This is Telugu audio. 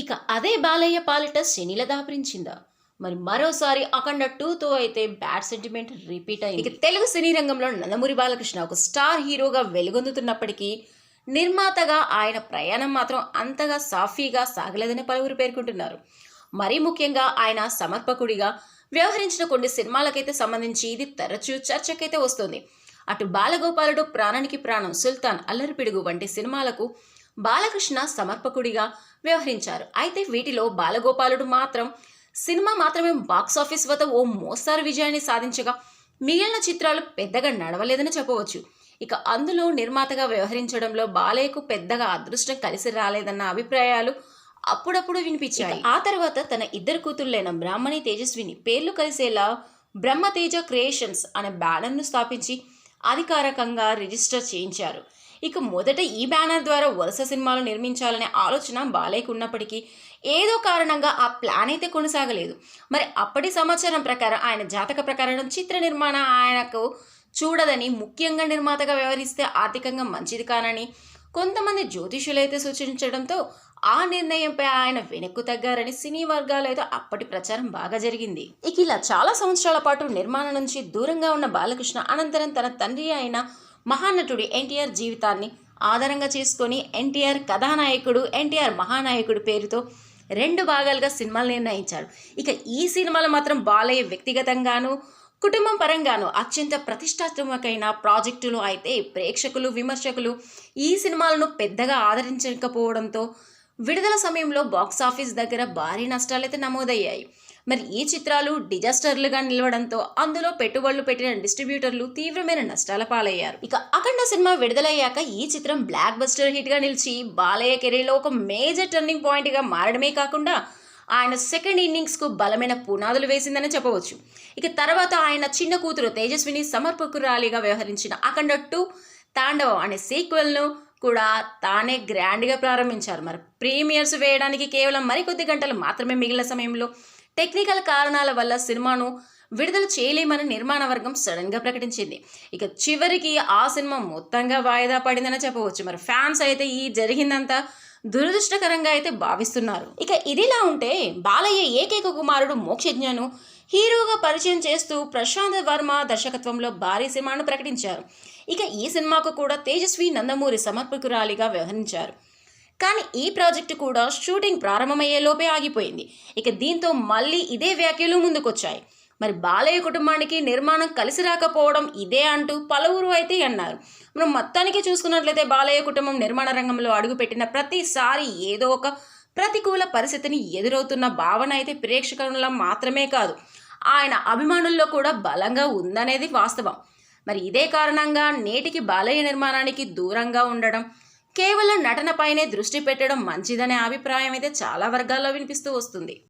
ఇక అదే బాలయ్య పాలిట శనిల దాపరించిందా మరి మరోసారి అఖండ టూతో అయితే బ్యాడ్ సెంటిమెంట్ రిపీట్ అయింది. ఇక తెలుగు సినీ రంగంలో నందమూరి బాలకృష్ణ ఒక స్టార్ హీరోగా వెలుగొందుతున్నప్పటికీ నిర్మాతగా ఆయన ప్రయాణం మాత్రం అంతగా సాఫీగా సాగలేదని పలువురు పేర్కొంటున్నారు. మరీ ముఖ్యంగా ఆయన సమర్పకుడిగా వ్యవహరించిన కొన్ని సినిమాలకైతే సంబంధించి ఇది తరచూ చర్చకైతే వస్తుంది. అటు బాలగోపాలుడు ప్రాణానికి ప్రాణం సుల్తాన్ అల్లరిపిడుగు వంటి సినిమాలకు బాలకృష్ణ సమర్పకుడిగా వ్యవహరించారు. అయితే వీటిలో బాలగోపాలుడు మాత్రం సినిమా మాత్రమే బాక్సాఫీస్ వద్ద ఓ మోస్తారు విజయాన్ని సాధించగా మిగిలిన చిత్రాలు పెద్దగా నడవలేదని చెప్పవచ్చు. ఇక అందులో నిర్మాతగా వ్యవహరించడంలో బాలయ్యకు పెద్దగా అదృష్టం కలిసి రాలేదన్న అభిప్రాయాలు అప్పుడప్పుడు వినిపించాయి. ఆ తర్వాత తన ఇద్దరు కూతుళ్ళైన బ్రాహ్మణి తేజస్విని పేర్లు కలిసేలా బ్రహ్మతేజ క్రియేషన్స్ అనే బ్యానర్ను స్థాపించి అధికారికంగా రిజిస్టర్ చేయించారు. ఇక మొదట ఈ బ్యానర్ ద్వారా వరుస సినిమాలు నిర్మించాలనే ఆలోచన బాలయ్యకు ఉన్నప్పటికీ ఏదో కారణంగా ఆ ప్లాన్ అయితే కొనసాగలేదు. మరి అప్పటి సమాచారం ప్రకారం ఆయన జాతక ప్రకారం చిత్ర నిర్మాణ ఆయనకు చూడదని ముఖ్యంగా నిర్మాతగా వ్యవహరిస్తే ఆర్థికంగా మంచిది కానని కొంతమంది జ్యోతిషులైతే సూచించడంతో ఆ నిర్ణయంపై ఆయన వెనక్కు తగ్గారని సినీ వర్గాలు అయితే అప్పటి ప్రచారం బాగా జరిగింది. ఇక ఇలా చాలా సంవత్సరాల పాటు నిర్మాణం నుంచి దూరంగా ఉన్న బాలకృష్ణ అనంతరం తన తండ్రి అయిన మహానటుడి ఎన్టీఆర్ జీవితాన్ని ఆధారంగా చేసుకొని ఎన్టీఆర్ కథానాయకుడు ఎన్టీఆర్ మహానాయకుడు పేరుతో రెండు భాగాలుగా సినిమాలు నిర్ణయించాడు ఇక ఈ సినిమాలు మాత్రం బాలయ్య వ్యక్తిగతంగాను కుటుంబం పరంగాను అత్యంత ప్రతిష్టాత్మకమైన ప్రాజెక్టులు అయితే ప్రేక్షకులు విమర్శకులు ఈ సినిమాలను పెద్దగా ఆదరించకపోవడంతో విడుదల సమయంలో బాక్స్ ఆఫీస్ దగ్గర భారీ నష్టాలైతే నమోదయ్యాయి. మరి ఈ చిత్రాలు డిజాస్టర్లుగా నిలవడంతో అందులో పెట్టుబడులు పెట్టిన డిస్ట్రిబ్యూటర్లు తీవ్రమైన నష్టాల పాలయ్యారు. ఇక అఖండ సినిమా విడుదలయ్యాక ఈ చిత్రం బ్లాక్ బస్టర్ హిట్గా నిలిచి బాలయ్య కెరీర్లో ఒక మేజర్ టర్నింగ్ పాయింట్గా మారడమే కాకుండా ఆయన సెకండ్ ఇన్నింగ్స్కు బలమైన పునాదులు వేసిందని చెప్పవచ్చు. ఇక తర్వాత ఆయన చిన్న కూతురు తేజస్విని సమర్పకురాలిగా వ్యవహరించిన అఖండ టూ తాండవం అనే సీక్వెల్ను కూడా తానే గ్రాండ్గా ప్రారంభించారు. మరి ప్రీమియర్స్ వేయడానికి కేవలం మరికొద్ది గంటలు మాత్రమే మిగిలిన సమయంలో టెక్నికల్ కారణాల వల్ల సినిమాను విడుదల చేయలేమని నిర్మాణ వర్గం సడన్గా ప్రకటించింది. ఇక చివరికి ఆ సినిమా మొత్తంగా వాయిదా పడిందని చెప్పవచ్చు. మరి ఫ్యాన్స్ అయితే ఈ జరిగిందంతా దురదృష్టకరంగా అయితే భావిస్తున్నారు. ఇక ఇదిలా ఉంటే బాలయ్య ఏకైక కుమారుడు మోక్షజ్ఞను హీరోగా పరిచయం చేస్తూ ప్రశాంత్ వర్మ దర్శకత్వంలో భారీ సినిమాను ప్రకటించారు. ఇక ఈ సినిమాకు కూడా తేజస్వి నందమూరి సమర్పకురాలిగా వ్యవహరించారు. కానీ ఈ ప్రాజెక్టు కూడా షూటింగ్ ప్రారంభమయ్యేలోపే ఆగిపోయింది. ఇక దీంతో మళ్ళీ ఇదే వ్యాఖ్యలు ముందుకొచ్చాయి. మరి బాలయ్య కుటుంబానికి నిర్మాణం కలిసి రాకపోవడం ఇదే అంటూ పలువురు అయితే అన్నారు. మనం మొత్తానికి చూసుకున్నట్లయితే బాలయ్య కుటుంబం నిర్మాణ రంగంలో అడుగుపెట్టిన ప్రతిసారి ఏదో ఒక ప్రతికూల పరిస్థితిని ఎదురవుతున్న భావన అయితే ప్రేక్షకుల మాత్రమే కాదు ఆయన అభిమానుల్లో కూడా బలంగా ఉందనేది వాస్తవం. మరి ఇదే కారణంగా నేటికి బాలయ్య నిర్మాణానికి దూరంగా ఉండడం కేవలం నటనపైనే దృష్టి పెట్టడం మంచిదనే అభిప్రాయం అయితే చాలా వర్గాల్లో వినిపిస్తూ వస్తుంది.